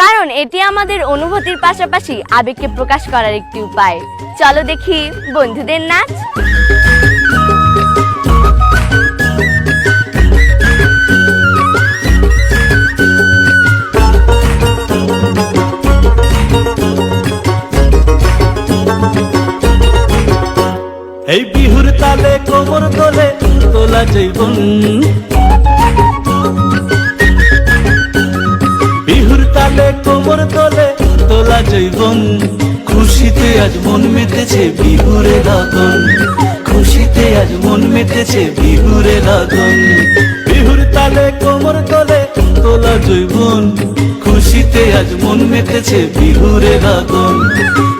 কারণ এটি আমাদের অনুভূতির পাশাপাশি আবেগকে প্রকাশ করার একটি উপায়। চলো দেখি বন্ধুদের নাচ। এই বিহুর তালে কোমর তোলে, তোলা জৈবন তোলে জৈবন, খুশিতে আজ মন মেতেছে বিহুরে লগন খুশিতে আজ মন মেতেছে বিহুরে লগন বিহুর তালে, কোমর তোলে তোলা জৈবন, খুশিতে আজ মন মেতেছে বিহুরে লগন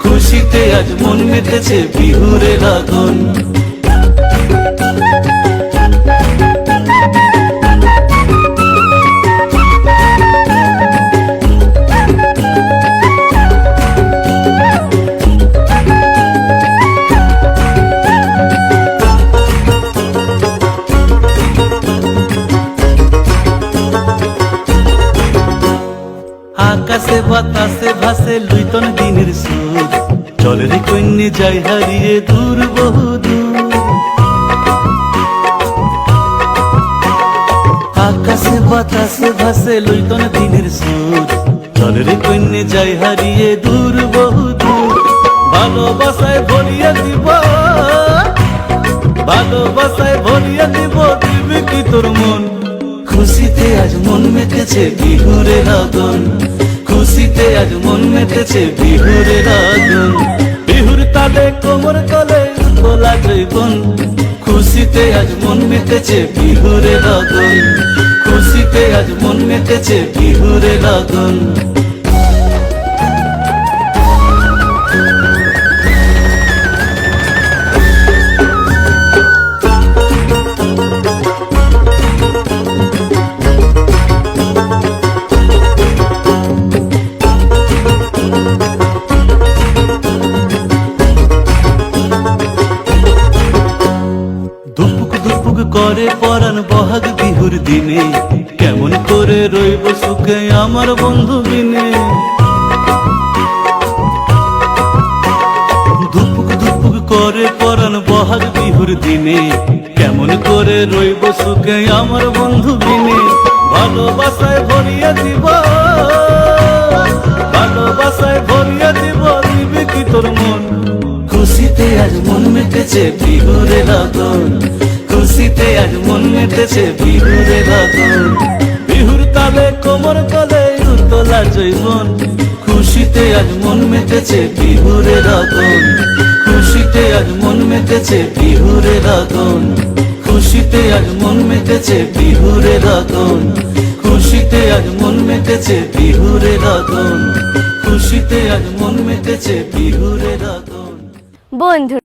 খুশিতে আজ মন মেতেছে বিহুরে লগন আকাশে, বাতাসে, ভাসে লুইতন দিনের সুর। চল রে কন্যে, যাই হারিয়ে দূর বহু আকাশে, বাতাসে, ভাসে লুইতন দিনের সুর। চল কন্যে, যাই হারিয়ে দূর বহু দূর। ভালোবাসায় ভরিয়ে দিব। ভালোবাসায় ভরিয়ে দিব, দিবি কি তোর মন? খুশিতে আজ মন মেতেছে বিহুরে লগন খুশিতে আজ মন মেতেছে বিহুরে লগন বিহুর তালে কোমর কলে বলা জীবন খুশিতে আজ মন মেতেছে বিহুরে লগন খুশিতে আজ মন মেতেছে বিহুরে লগন করে পরান বহাগ বিহুর দিনে, কেমন করে রইব সুখে আমার বন্ধু বিনে। দুপুক দুপুক করে পরান বহাগ বিহুর দিনে, কেমন করে রইব সুখে আমার বন্ধু বিনে। ভালোবাসায় ভরিয়ে দিব, ভালোবাসায় ভরিয়ে দিব, দিবি কি তোর মন? খুশিতে আজ মন মেতেছে বিহুরে লগন খুশিতে আজ মন মেতেছে বিহুরে লগন বিহুর তালে কোমর তলে উতলা জৈবন। খুশিতে আজ মন মেতেছে বিহুরে লগন খুশিতে আজ মন মেতেছে বিহুরে লগন খুশিতে আজ মন মেতেছে বিহুরে লগন খুশিতে আজ মন মেতেছে বিহুরে লগন খুশিতে আজ মন মেতেছে বিহুরে লগন বন্ধু